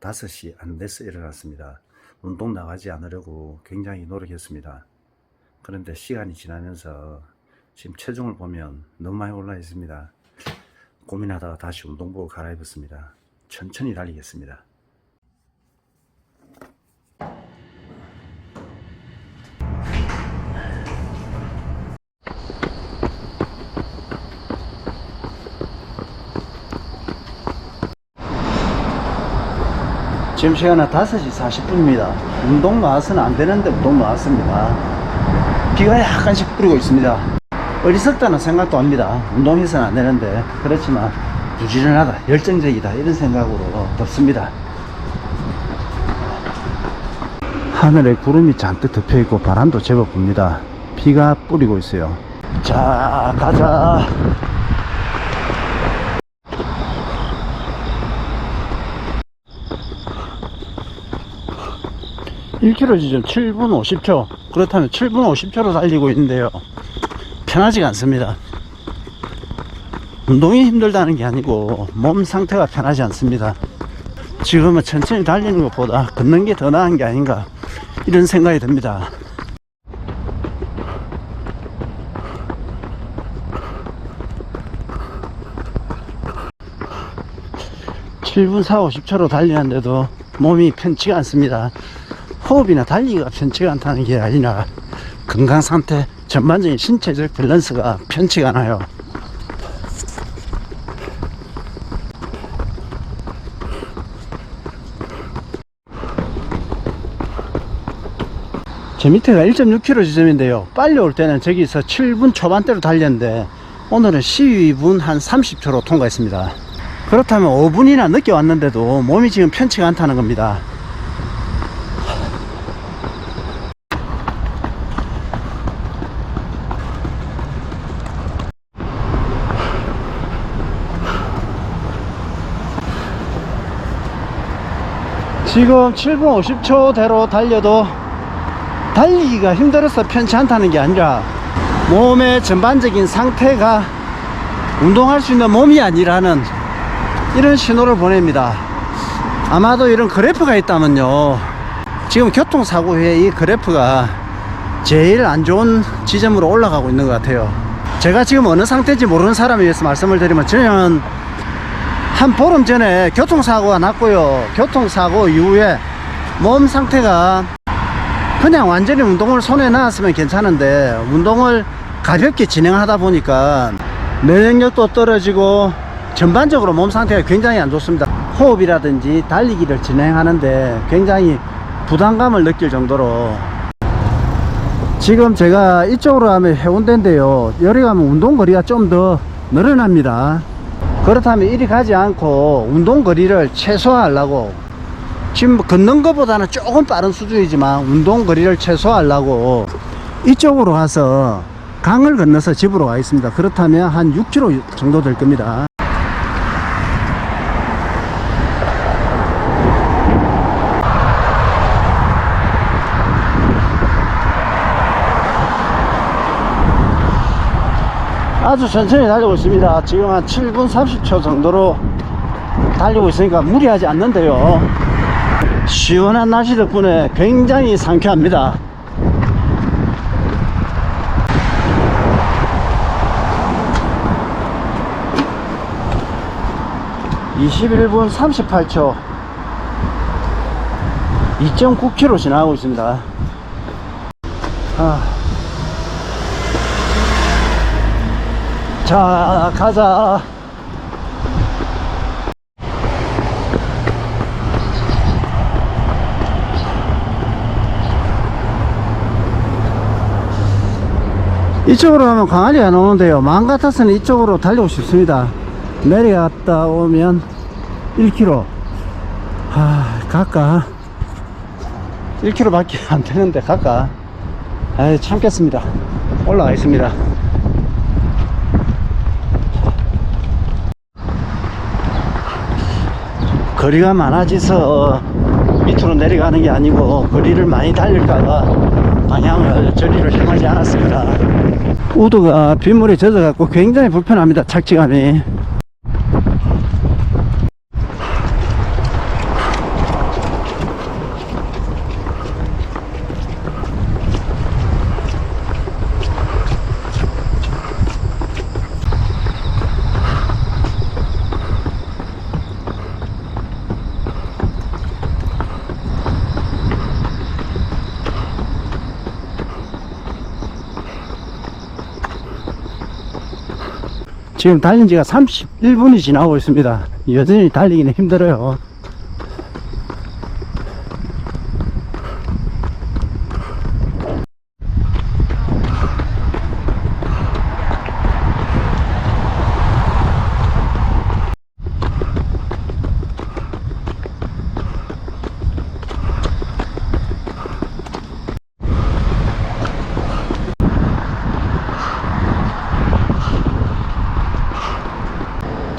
5시 안 돼서 일어났습니다. 운동 나가지 않으려고 굉장히 노력했습니다. 그런데 시간이 지나면서 지금 체중을 보면 너무 많이 올라 있습니다. 고민하다가 다시 운동복을 갈아입었습니다. 천천히 달리겠습니다. 지금 시간은 5시 40분입니다. 운동 나와서는 안 되는데 운동 나왔습니다. 비가 약간씩 뿌리고 있습니다. 어리석다는 생각도 합니다. 운동해서는 안 되는데. 그렇지만 부지런하다, 열정적이다, 이런 생각으로 덥습니다. 하늘에 구름이 잔뜩 덮여 있고 바람도 제법 붑니다. 비가 뿌리고 있어요. 자, 가자. 1km 지점 7분 50초. 그렇다면 7분 50초로 달리고 있는데요. 편하지가 않습니다. 운동이 힘들다는 게 아니고 몸 상태가 편하지 않습니다. 지금은 천천히 달리는 것보다 걷는 게 더 나은 게 아닌가 이런 생각이 듭니다. 칠분 4, 50초로 달리는데도 몸이 편치가 않습니다. 호흡이나 달리기가 편치가 않다는 게 아니라 건강 상태, 전반적인 신체적 밸런스가 편치가 않아요. 제 밑에가 1.6km 지점인데요. 빨리 올 때는 저기서 7분 초반대로 달렸는데 오늘은 12분 한 30초로 통과했습니다. 그렇다면 5분이나 늦게 왔는데도 몸이 지금 편치가 않다는 겁니다. 지금 7분 50초대로 달려도 달리기가 힘들어서 편치 않다는 게 아니라 몸의 전반적인 상태가 운동할 수 있는 몸이 아니라는 이런 신호를 보냅니다. 아마도 이런 그래프가 있다면요. 지금 교통사고 후에 이 그래프가 제일 안 좋은 지점으로 올라가고 있는 것 같아요. 제가 지금 어느 상태인지 모르는 사람에 의해서 말씀을 드리면 저는 한 보름 전에 교통사고가 났고요. 교통사고 이후에 몸 상태가 그냥 완전히 운동을 손에 놨으면 괜찮은데 운동을 가볍게 진행하다 보니까 면역력도 떨어지고 전반적으로 몸 상태가 굉장히 안 좋습니다. 호흡이라든지 달리기를 진행하는데 굉장히 부담감을 느낄 정도로 지금 제가 이쪽으로 가면 해운대인데요. 여기 가면 운동거리가 좀 더 늘어납니다. 그렇다면 이리 가지 않고 운동 거리를 최소화하려고 지금 걷는 것보다는 조금 빠른 수준이지만 운동 거리를 최소화하려고 이쪽으로 가서 강을 건너서 집으로 와 있습니다. 그렇다면 한 6km 정도 될 겁니다. 아주 천천히 달리고 있습니다. 지금 한 7분 30초 정도로 달리고 있으니까 무리하지 않는데요. 시원한 날씨 덕분에 굉장히 상쾌합니다. (21분 38초) 2.9km 지나가고 있습니다 아. 자 가자. 이쪽으로 가면 광안리가 나오는데요. 마음 같아서는 이쪽으로 달리고 싶습니다. 내려갔다 오면 1km 아 갈까. 1km 밖에 안 되는데 갈까. 아 참겠습니다. 올라가겠습니다 거리가 많아져서 밑으로 내려가는 게 아니고 거리를 많이 달릴까봐 방향을 저리로 향하지 않았습니다. 우드가 빗물에 젖어갖고 굉장히 불편합니다. 착지감이. 지금 달린 지가 31분이 지나고 있습니다. 여전히 달리기는 힘들어요.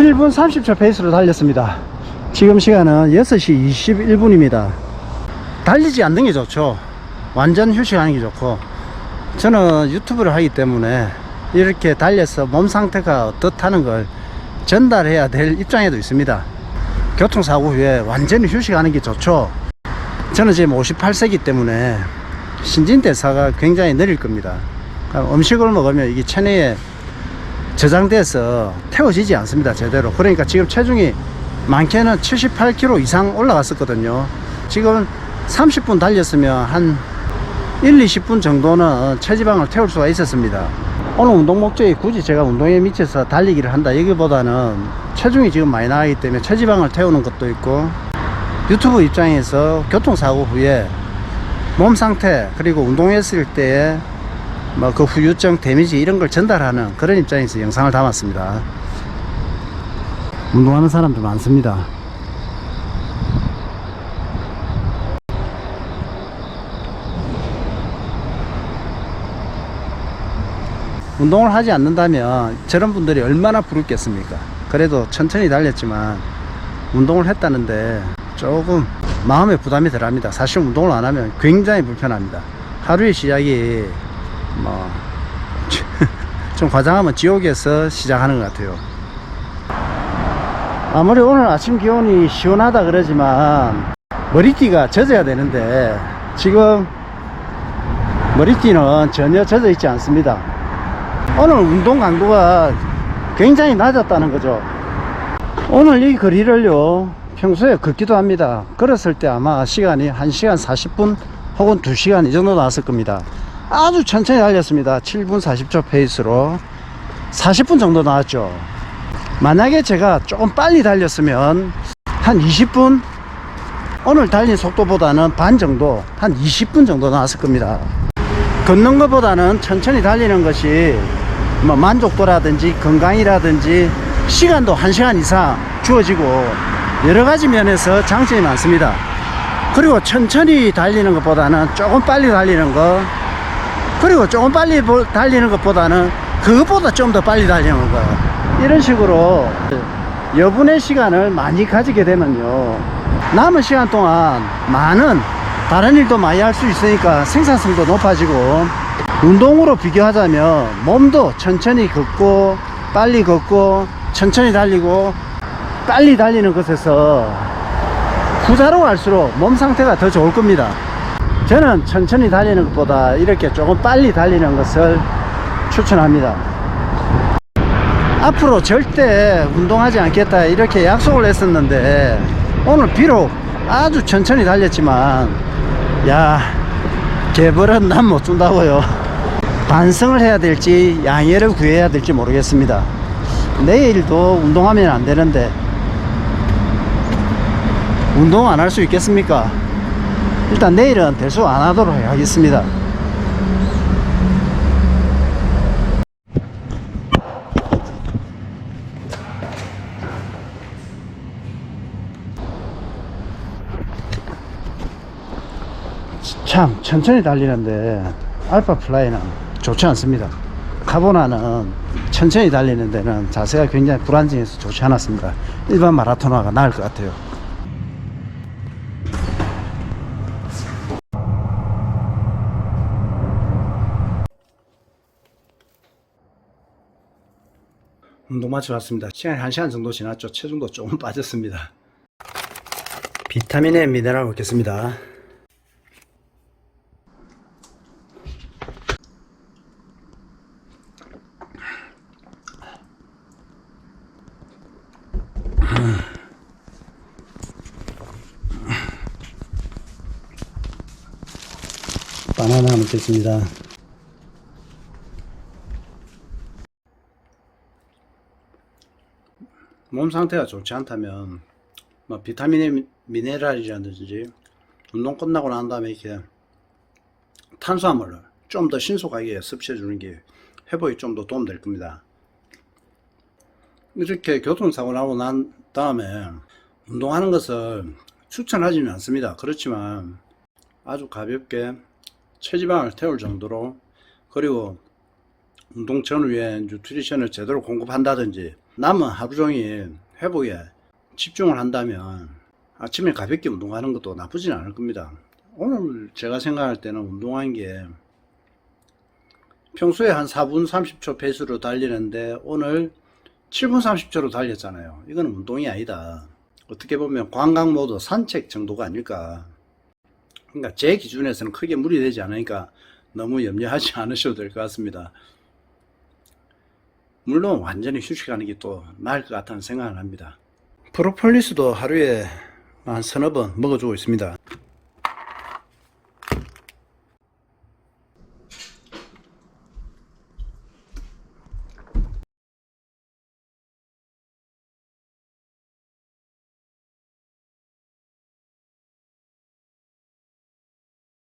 칠분 30초 페이스로 달렸습니다. 지금 시간은 6시 21분입니다. 달리지 않는 게 좋죠. 완전 휴식하는 게 좋고. 저는 유튜브를 하기 때문에 이렇게 달려서 몸 상태가 어떻다는 걸 전달해야 될 입장에도 있습니다. 교통사고 후에 완전히 휴식하는 게 좋죠. 저는 지금 58세기 때문에 신진대사가 굉장히 느릴 겁니다. 음식을 먹으면 이게 체내에 저장돼서 태워지지 않습니다 제대로. 그러니까 지금 체중이 많게는 78kg 이상 올라갔었거든요. 지금 30분 달렸으면 한 1, 20분 정도는 체지방을 태울 수가 있었습니다. 오늘 운동 목적이 굳이 제가 운동에 미쳐서 달리기를 한다. 여기보다는 체중이 지금 많이 나가기 때문에 체지방을 태우는 것도 있고 유튜브 입장에서 교통사고 후에 몸 상태 그리고 운동했을 때의 뭐 그 후유증 데미지 이런 걸 전달하는 그런 입장에서 영상을 담았습니다. 운동하는 사람들 많습니다. 운동을 하지 않는다면 저런 분들이 얼마나 부럽겠습니까? 그래도 천천히 달렸지만 운동을 했다는데 조금 마음에 부담이 덜합니다. 사실 운동을 안 하면 굉장히 불편합니다. 하루의 시작이 뭐 좀 과장하면 지옥에서 시작하는 것 같아요. 아무리 오늘 아침 기온이 시원하다 그러지만 머리띠가 젖어야 되는데 지금 머리띠는 전혀 젖어 있지 않습니다. 오늘 운동 강도가 굉장히 낮았다는 거죠. 오늘 이 거리를요 평소에 걷기도 합니다. 걸었을 때 아마 시간이 1시간 40분 혹은 2시간 이 정도 나왔을 겁니다. 아주 천천히 달렸습니다. 7분 40초 페이스로 40분 정도 나왔죠. 만약에 제가 조금 빨리 달렸으면 한 20분 오늘 달린 속도보다는 반 정도 한 20분 정도 나왔을 겁니다. 걷는 것보다는 천천히 달리는 것이 뭐 만족도라든지 건강이라든지 시간도 1시간 이상 주어지고 여러 가지 면에서 장점이 많습니다. 그리고 천천히 달리는 것보다는 조금 빨리 달리는 거 그리고 조금 빨리 보- 달리는 것보다는 그것보다 좀 더 빨리 달리는 거예요. 이런 식으로 여분의 시간을 많이 가지게 되면요. 남은 시간 동안 많은 다른 일도 많이 할 수 있으니까 생산성도 높아지고 운동으로 비교하자면 몸도 천천히 걷고 빨리 걷고 천천히 달리고 빨리 달리는 것에서 후자로 갈수록 몸 상태가 더 좋을 겁니다. 저는 천천히 달리는 것보다 이렇게 조금 빨리 달리는 것을 추천합니다. 앞으로 절대 운동하지 않겠다 이렇게 약속을 했었는데 오늘 비록 아주 천천히 달렸지만 야 개벌은 난 못 준다고요. 반성을 해야 될지 양해를 구해야 될지 모르겠습니다. 내일도 운동하면 안 되는데 운동 안 할 수 있겠습니까? 일단 내일은 대수 안 하도록 하겠습니다. 참 천천히 달리는데 알파 플라이는 좋지 않습니다. 카보나는 천천히 달리는 데는 자세가 굉장히 불안정해서 좋지 않았습니다. 일반 마라토너가 나을 것 같아요. 운동 마치고 왔습니다. 시간이 1시간 정도 지났죠. 체중도 조금 빠졌습니다. 비타민에 미네랄 먹겠습니다. 바나나 먹겠습니다. 몸 상태가 좋지 않다면 뭐 비타민 미네랄이라든지 운동 끝나고 난 다음에 이렇게 탄수화물을 좀 더 신속하게 섭취해 주는 게 회복에 좀 더 도움 될 겁니다. 이렇게 교통사고 나고 난 다음에 운동하는 것을 추천하지는 않습니다. 그렇지만 아주 가볍게 체지방을 태울 정도로 그리고 운동 전후에 뉴트리션을 제대로 공급한다든지 남은 하루 종일 회복에 집중을 한다면 아침에 가볍게 운동하는 것도 나쁘진 않을 겁니다. 오늘 제가 생각할 때는 운동한 게 평소에 한 4분 30초 페이스로 달리는데 오늘 7분 30초로 달렸잖아요. 이거는 운동이 아니다. 어떻게 보면 관광 모드 산책 정도가 아닐까. 그러니까 제 기준에서는 크게 무리되지 않으니까 너무 염려하지 않으셔도 될 것 같습니다. 물론 완전히 휴식하는 게 또 나을 것 같다는 생각을 합니다. 프로폴리스도 하루에 한 서너 번 먹어주고 있습니다.